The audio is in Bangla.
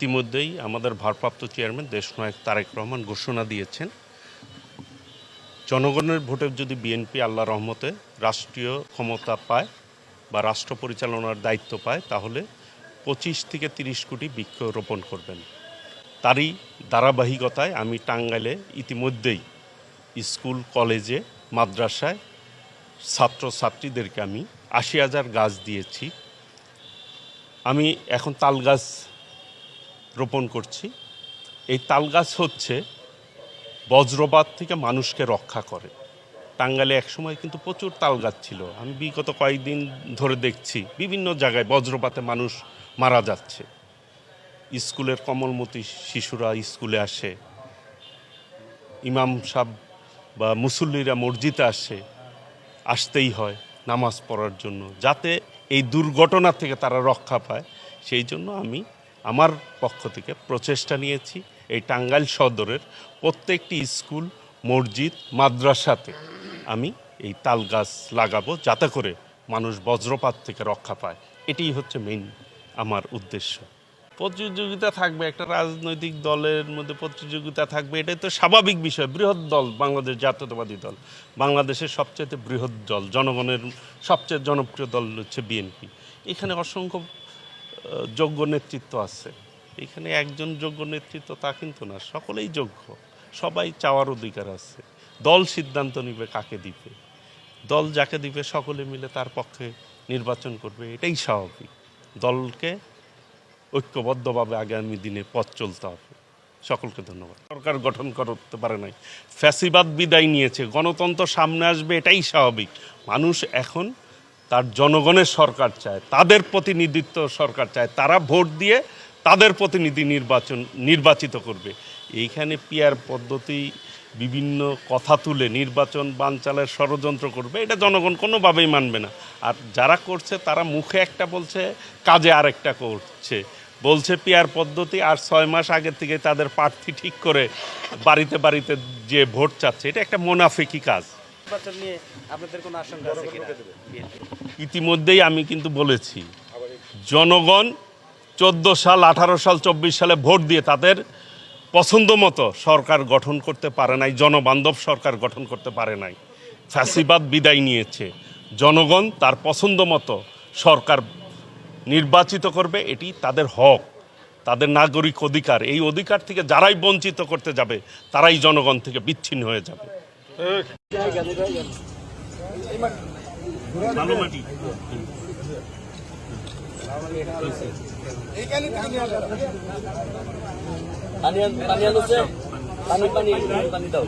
ইতিমধ্যেই আমাদের ভারপ্রাপ্ত চেয়ারম্যান দেশনায়ক তারেক রহমান ঘোষণা দিয়েছেন, জনগণের ভোটে যদি বিএনপি আল্লাহ রহমতে রাষ্ট্রীয় ক্ষমতা পায় বা রাষ্ট্র পরিচালনার দায়িত্ব পায়, তাহলে পঁচিশ থেকে তিরিশ কোটি বৃক্ষ রোপণ করবেন। তারই ধারাবাহিকতায় আমি টাঙ্গাইলে ইতিমধ্যেই স্কুল, কলেজে, মাদ্রাসায় ছাত্রছাত্রীদেরকে আমি আশি হাজার গাছ দিয়েছি। আমি এখন তাল গাছ রোপণ করছি। এই তাল গাছ হচ্ছে বজ্রপাত থেকে মানুষকে রক্ষা করে। টাঙ্গালে একসময় কিন্তু প্রচুর তাল গাছ ছিল। আমি বিগত কয়েকদিন ধরে দেখছি, বিভিন্ন জায়গায় বজ্রপাতে মানুষ মারা যাচ্ছে। স্কুলের কমলমতি শিশুরা স্কুলে আসে। ইমাম সাহ বা মুসল্লিরা মসজিদে আসে। আসতেই হয় নামাজ পড়ার জন্য, যাতে এই দুর্ঘটনা থেকে তারা রক্ষা পায়। সেই জন্য আমি আমার পক্ষ থেকে প্রচেষ্টা নিয়েছি এই টাঙ্গাইল সদরের প্রত্যেকটি স্কুল, মসজিদ, মাদ্রাসাতে আমি এই তাল গাছ লাগাবো যাতে করে মানুষ বজ্রপাত থেকে রক্ষা পায়। এটাই হচ্ছে মেইন আমার উদ্দেশ্য। প্রতিযোগিতা থাকবে, একটা রাজনৈতিক দলের মধ্যে প্রতিযোগিতা থাকবে, এটাই তো স্বাভাবিক বিষয়। বৃহৎ দল, বাংলাদেশ জাতীয়তাবাদী দল। বাংলাদেশের সবচেয়ে বৃহৎ দল, জনগণের সবচেয়ে জনপ্রিয় দল হচ্ছে বিএনপি। এখানে অসংখ্য যোগ্য নেতৃত্ব আছে। এখানে একজন যোগ্য নেতৃত্ব তা কিন্তু না, সকলেই যোগ্য, সবাই চাওয়ার অধিকার আছে। দল সিদ্ধান্ত নিবে কাকে দিবে, দল যাকে দিবে সকলে মিলে তার পক্ষে নির্বাচন করবে, এটাই স্বাভাবিক। দলকে ঐক্যবদ্ধভাবে আগামী দিনে পথ চলতে হবে। সকলকে ধন্যবাদ। সরকার গঠন করতে পারে নাই, ফ্যাসিবাদ বিদায় নিয়েছে, গণতন্ত্র সামনে আসবে, এটাই স্বাভাবিক। মানুষ এখন তার জনগণের সরকার চায়, তাদের প্রতিনিধিত্ব সরকার চায়, তারা ভোট দিয়ে তাদের প্রতিনিধি নির্বাচন নির্বাচিত করবে। এইখানে পিয়ার পদ্ধতি, বিভিন্ন কথা তুলে নির্বাচন বানচালের ষড়যন্ত্র করবে, এটা জনগণ কোনোভাবেই মানবে না। আর যারা করছে, তারা মুখে একটা বলছে, কাজে আরেকটা করছে। বলছে পিয়ার পদ্ধতি, আর ছয় মাস আগে থেকে তাদের প্রার্থী ঠিক করে বাড়িতে বাড়িতে যে ভোট চাচ্ছে, এটা একটা মোনাফিকি কাজ। নির্বাচন নিয়ে আপনাদের কোনো আশঙ্কা আছে কিনা? ইতিমধ্যেই আমি কিন্তু বলেছি জনগণ চোদ্দ সাল আঠারো সাল চব্বিশ সালে ভোট দিয়ে তাদের পছন্দ মতো সরকার গঠন করতে পারে নাই জনবান্ধব সরকার গঠন করতে পারে নাই। ফ্যাসিবাদ বিদায় নিয়েছে। জনগণ তার পছন্দ মতো সরকার নির্বাচিত করবে এটি তাদের হক তাদের নাগরিক অধিকার। এই অধিকার থেকে যারাই বঞ্চিত করতে যাবে তারাই জনগণ থেকে বিচ্ছিন্ন হয়ে যাবে। ভালো মাটি। পানি পানি আনছে পানি পানি পানি দাও